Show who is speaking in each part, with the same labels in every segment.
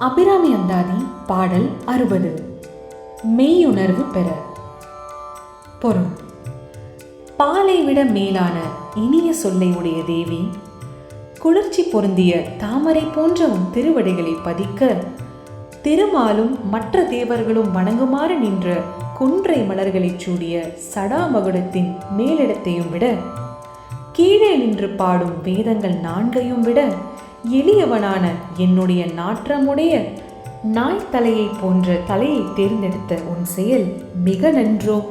Speaker 1: அபிராமி அந்தாதி பாடல் அறுபது. மெய்யுணர்வு பெற. பொருள். பாலை விட மேலான இனிய சொல்லை உடைய தேவி குளிர்ச்சி பொருந்திய தாமரை போன்ற உன் திருவடிகளை பதிக்க திருமாலும் மற்ற தேவர்களும் வணங்குமாறு நின்ற குன்றை மலர்களைச் சூடிய சடாமகுடத்தின் மேலிடத்தையும் விட கீழே நின்று பாடும் வேதங்கள் நான்கையும் விட எளியவனான என்னுடைய நாற்றமுடைய நாய் தலையை போன்ற தலையை தேர்ந்தெடுத்த உன் செயல் மிக நன்றோ.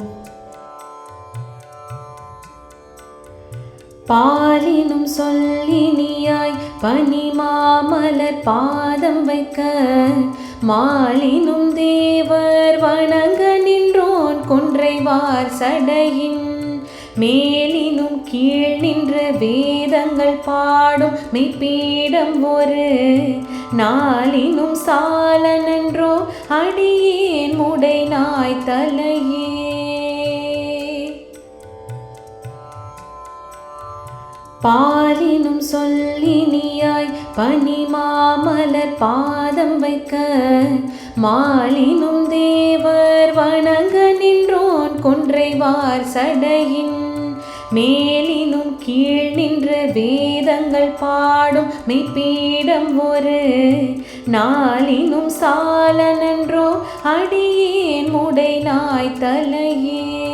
Speaker 1: பாலினும் சொல்லினியாய் பனிமாமலர் பாதம் வைக்க மாலினும் தேவர் வணங்க நின்றோன் கொன்றைவார் சடையின் மேலினும் கீழ் நின்ற வேதங்கள் பாடும் மெய்ப்பீடம் ஒரு. நாளினும் சாலனன்றோ அடியேன் முடை நாய் தலையே. பாலினும் சொல்லினியாய் பனிமாமலர் பாதம் வைக்க. மாலினும் தேவர் வணங்க நின்றோன் கொன்றைவார் சடையின். மேலினும் கீழ் நின்ற வேதங்கள் பாடும் மெய்ப்பீடம் ஒரு. நாளினும் சாலனன்றோ அடியேன் முடை நாய் தலையே.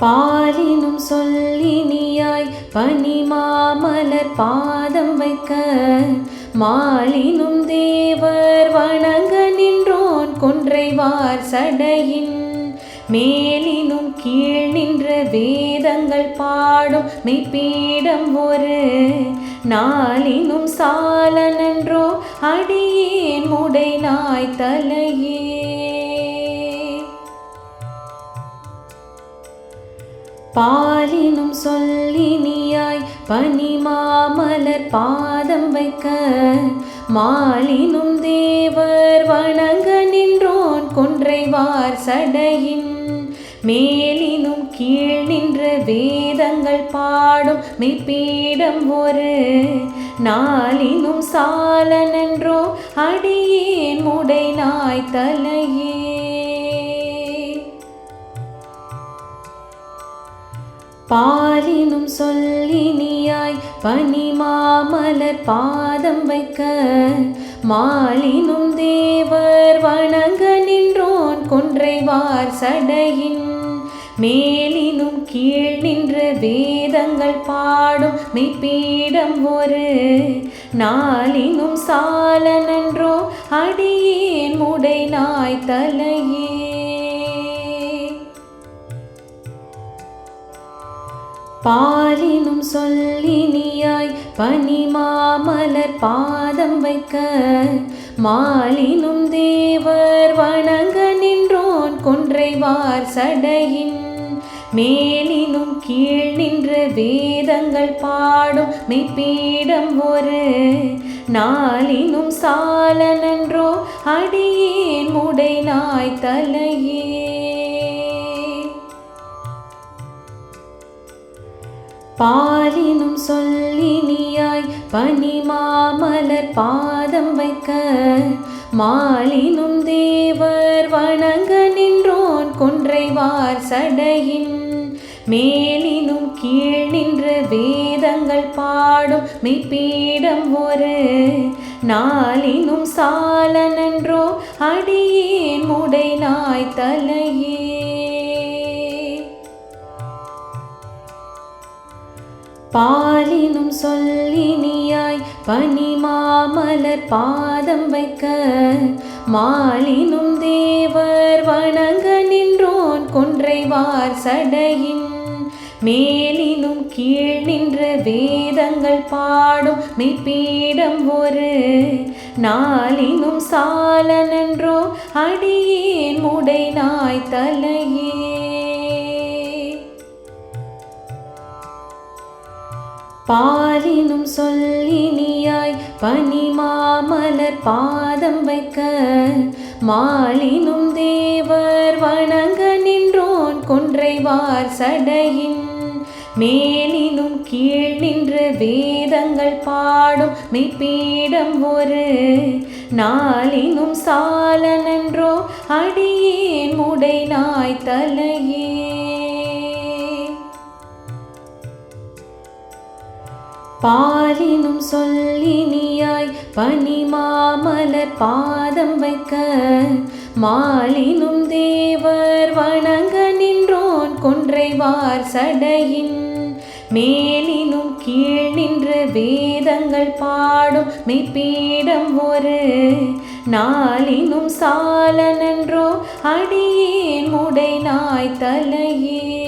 Speaker 1: பாலினும் சொல்லினியாய் பனிமாமலர் பாதம் வைக்க. மாலினும் தேவர் வணங்க கொன்றைவார் சடையின் மேலினும் கீழ் நின்ற வேதங்கள் பாடும் மெய்ப்பீடம் ஒரு நாளினும் சாலனன்றோ அடியேன் முடை நாய் தலையே. பாலினும் சொல்லினியாய் பனிமாமலர் பாதம் வைக்க மாலினும் தேவர் வணங்க நின்றோன் கொன்றைவார் சடையின் மேலினும் கீழ் நின்ற வேதங்கள் பாடும் மெய்ப்பீடம் ஒரு நாளினும் சாலனன்றோ அடியேன் முடை நாய் தலையே. பாலினும் சொல்லினியாய் பனிமாமலர் பாதம் வைக்க மாலினும் தேவர் வணங்க நின்றோன் கொன்றைவார் சடையின் மேலினும் கீழ் நின்ற வேதங்கள் பாடும் மெய்ப்பீடம் ஒரு நாளினும் சால நன்றோ அடியேன் முடை நாய் தலையே. பாலினும் சொல்லினியாய் பனிமாமலர் பாதம் வைக்க. மாலினும் தேவர் வணங்க நின்றோன் கொன்றைவார் சடையின். மேலினும் கீழ் நின்ற வேதங்கள் பாடும் மெய்ப்பீடம் ஒரு. நாளினும் சால நன்றோ அடியேன் முடை நாய் தலையே. பாலினும் சொல்லினியாய் பனிமாமலர் பாதம் வைக்க. மாலினும் தேவர் வணங்க நின்றோன் கொன்றைவார் சடையின். மேலினும் கீழ் நின்ற வேதங்கள் பாடும் மெய்ப்பீடம் ஒரு. நாளினும் சாலனன்றோ அடியேன் முடை நாய் தலையே. பாலினும் சொல்லினியாய் பனிமாமலர் பாதம் வைக்க மாலினும் தேவர் வணங்க நின்றோன் கொன்றைவார் சடையின் மேலினும் கீழ் நின்ற வேதங்கள் பாடும் மெய்ப்பீடம் ஒரு நாளினும் சால நன்றோ அடியேன் முடை நாய் தலையே. பாலினும் சொல்லினியாய் பனிமாமலர் பாதம் வைக்க மாலினும் தேவர் வணங்க நின்றோன் கொன்றைவார் சடையின் மேலினும் கீழ் நின்று வேதங்கள் பாடும் மெய்ப்பீடம் ஒரு நாளினும் சால நன்றோ அடியேன் முடை நாய் தலையே. பாலினும் சொல்லினியாய் பனிமாமலர் பாதம் வைக்க மாலினும் தேவர் வணங்க நின்றோன் கொன்றைவார் சடையின் மேலினும் கீழ் நின்று வேதங்கள் பாடும் மெய்ப்பீடம் ஒரு நாளினும் சால நன்றோ அடியேன் முடை நாய் தலையே.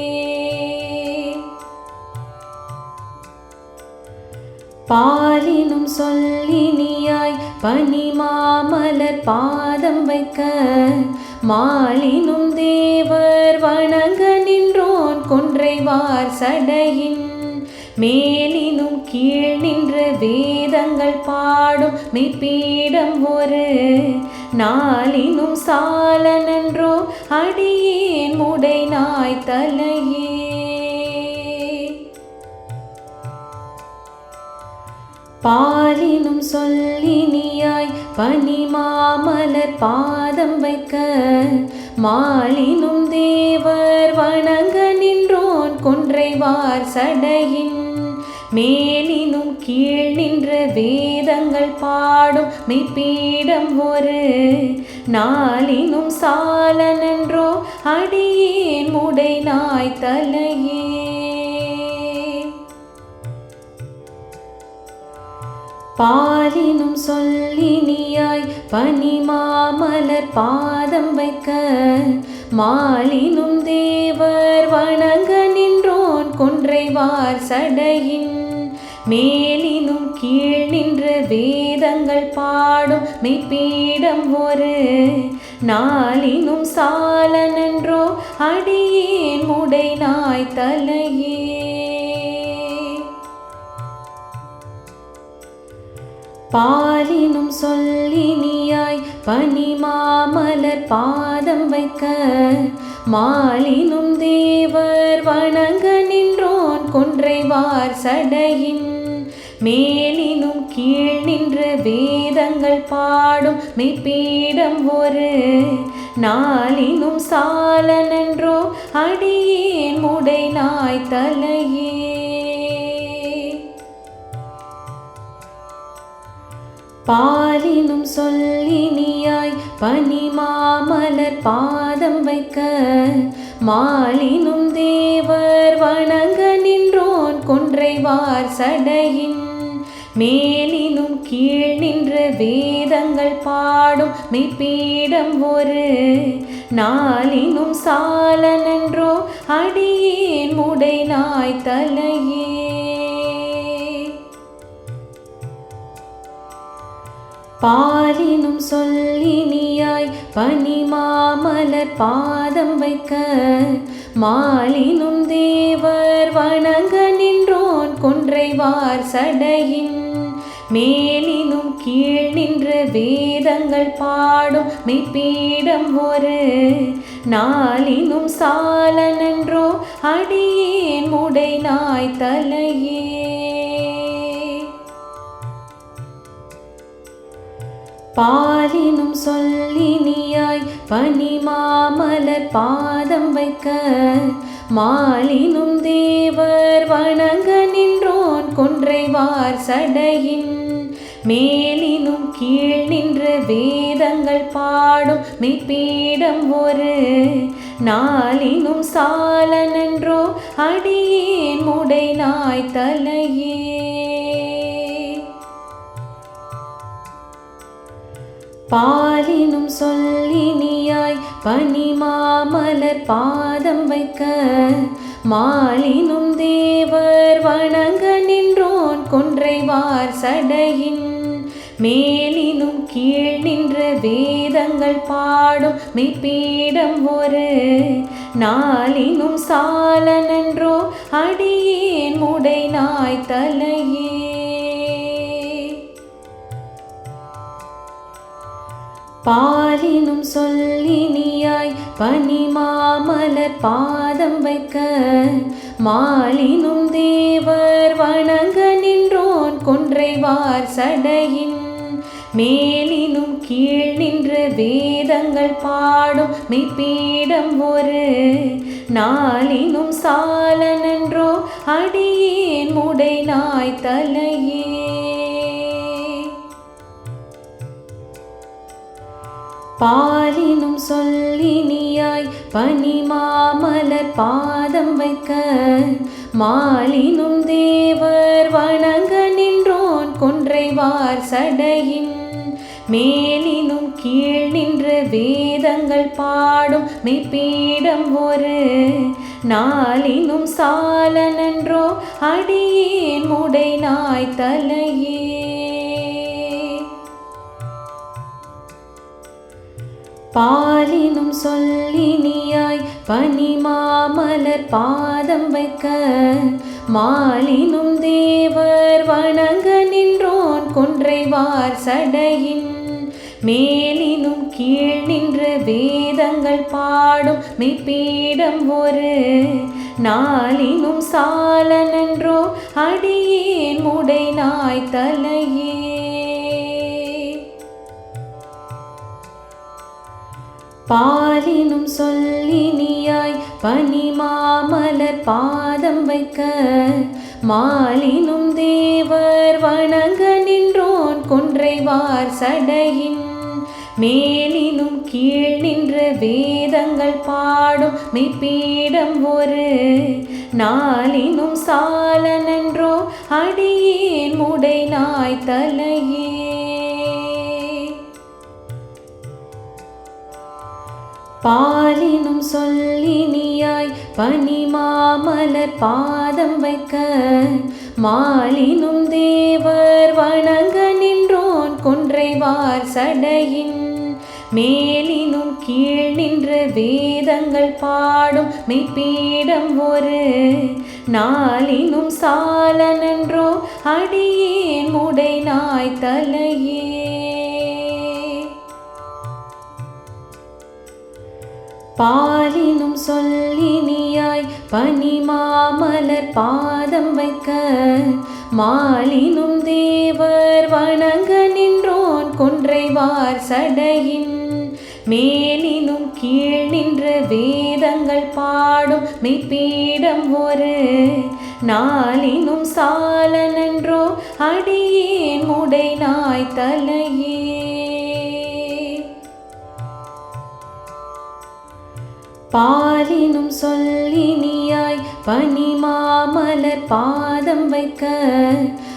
Speaker 1: பாலினும் சொல்லினியாய் பனிமாமலர் பாதம் வைக்க. மாலினும் தேவர் வணங்க நின்றோன் கொன்றைவார் சடையின். மேலினும் கீழ் நின்று வேதங்கள் பாடும் மெய்ப்பீடம் ஒரு. நாளினும் சாலனன்றோ அடியேன் முடை நாய் தலையே. பாலினும் சொல்லினியாய் பனிமாமலர் பாதம் வைக்க மாலினும் தேவர் வணங்க நின்றோன் கொன்றைவார் சடையின் மேலினும் கீழ் நின்ற வேதங்கள் பாடும் மெய்ப்பீடம் ஒரு நாளினும் சால நன்றோ அடியேன் முடை நாய் தலையே. பாலினும் சொல்லினியாய் பனிமாமலர் பாதம் வைக்க மாலினும் தேவர் வணங்க நின்றோன் கொன்றைவார் சடையின் மேலினும் கீழ் நின்ற வேதங்கள் பாடும் மெய்ப்பீடம் ஒரு நாளினும் சாலனன்றோ அடியேன் முடை நாய் தலையே. பாலினும் சொல்லினியாய் பனிமாமலர் பாதம் வைக்க மாலினும் தேவர் வணங்க நின்றோன் கொன்றைவார் சடையின் மேலினும் கீழ் நின்ற வேதங்கள் பாடும் மெய்ப்பீடம் ஒரு நாளினும் சாலனன்றோ அடியேன் முடை நாய் தலையே. பாலினும் சொல்லினியாய் பனிமாமலர் பாதம் வைக்க மாலினும் தேவர் வணங்க நின்றோன் கொன்றைவார் சடையின் மேலினும் கீழ் நின்ற வேதங்கள் பாடும் மெய்ப்பீடம் ஒரு நாளினும் சாலனன்றோ அடியேன் முடை நாய் தலையே. பாலினும் சொல்லினியாய் பனிமாமலர் பாதம் வைக்க மாலினும் தேவர் வணங்க நின்றோன் கொன்றைவார் சடையின் மேலினும் கீழ் நின்ற வேதங்கள் பாடும் மெய்ப்பீடம் ஒரு நாளினும் சாலனன்றோ அடியேன் முடை நாய் தலையே. பாலினும் சொல்லினியாய் பனிமாமலர் பாதம் வைக்க. மாலினும் தேவர் வணங்க நின்றோன் கொன்றைவார் சடையின். மேலினும் கீழ் நின்று வேதங்கள் பாடும் மெய்ப்பீடம் ஒரு. நாளினும் சால நன்றோ அடியேன் முடை நாய் தலையே. பாலினும் சொல்லினியாய் பனிமாமலர் பாதம் வைக்க மாலினும் தேவர் வணங்க நின்றோன் கொன்றைவார் சடையின் மேலினும் கீழ் நின்ற வேதங்கள் பாடும் மெய்ப்பீடம் ஒரு நாளினும் சால நன்றோ அடியேன் முடை நாய் தலையே. பாலினும் சொல்லினியாய் பனிமாமலர் பாதம் வைக்க மாலினும் தேவர் வணங்க நின்றோன் கொன்றைவார் சடையின் மேலினும் கீழ் நின்று வேதங்கள் பாடும் மெய்ப்பீடம் ஒரு நாளினும் சாலனன்றோ அடியேன் முடை நாய் தலையே. பாலினும் சொல்லினியாய் பனிமாமலர் பாதம் வைக்க. மாலினும் தேவர் வணங்க நின்றோன் கொன்றைவார் சடையின். மேலினும் கீழ் நின்று வேதங்கள் பாடும் மெய்ப்பீடம் ஒரு. நாளினும் சாலனன்றோ அடியேன் முடை நாய் தலையே. பாலினும் சொல்லினியாய் பனிமாமலர் பாதம் வைக்க மாலினும் தேவர் வணங்க நின்றோன் கொன்றைவார் சடையின் மேலினும் கீழ் நின்ற வேதங்கள் பாடும் மெய்ப்பீடம் ஒரு நாளினும் சாலனன்றோ அடியேன் முடை நாய் தலையே. பாலினும் சொல்லினியாய் பனிமாமலர் பாதம் வைக்க. மாலினும் தேவர் வணங்க நின்றோன் கொன்றைவார் சடையின். மேலினும் கீழ் நின்ற வேதங்கள் பாடும் மெய்ப்பீடம் ஒரு. நாளினும் சாலனன்றோ அடியேன் முடை நாய் தலையே. பாலினும் சொல்லினியாய் பனிமாமலர் பாதம் வைக்க மாலினும் தேவர் வணங்க நின்றோன் கொன்றைவார் சடையின் மேலினும் கீழ் நின்ற வேதங்கள் பாடும் மெய்ப்பீடம் ஒரு நாளினும் சாலனன்றோ அடியேன் முடை நாய் தலையே. பாலினும் சொல்லினியாய் பனிமாமலர் பாதம் வைக்க. மாலினும் தேவர் வணங்க நின்றோன் கொன்றைவார் சடையின். மேலினும் கீழ் நின்ற வேதங்கள் பாடும் மெய்ப்பீடம் ஒரு. நாளினும் சாலனன்றோ அடியேன் முடை நாய் தலையே. பாலினும் சொல்லினியாய் பனிமாமலர் பாதம் வைக்க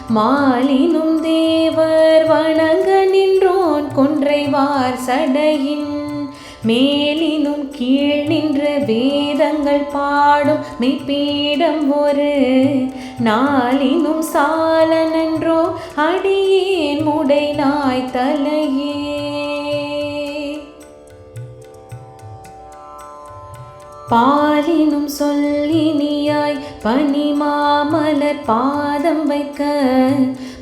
Speaker 1: மாலினும் தேவர் வணங்க நின்றோன் கொன்றைவார் சடையின் மேலினும் கீழ் நின்ற வேதங்கள் பாடும் மெய்ப்பீடம் ஒரு நாளினும் சாலனன்றோ அடியேன் முடை நாய் தலையே. பாலினும் சொல்லினியாய் பனிமாமலர் பாதம் வைக்க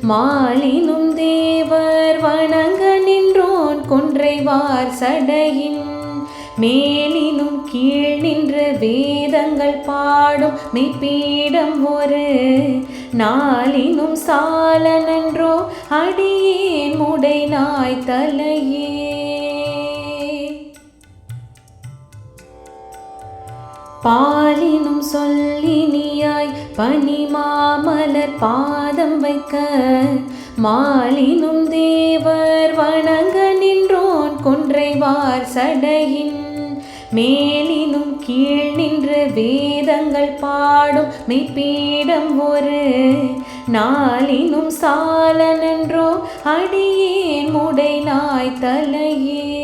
Speaker 1: மாலினும் தேவர் வணங்க நின்றோன் கொன்றைவார் சடையின் மேலினும் கீழ் நின்ற வேதங்கள் பாடும் மெய்ப்பீடம் ஒரு நாளினும் சால நன்றோ அடியேன் முடை நாய் தலையே. பாலினும் சொல்லினியாய் பனிமாமலர் பாதம் வைக்க. மாலினும் தேவர் வணங்க நின்றோன் கொன்றைவார் சடையின். மேலினும் கீழ் நின்ற வேதங்கள் பாடும் மெய்ப்பீடம் ஒரு. நாளினும் சாலனன்றோ அடியேன் முடை நாய் தலையே.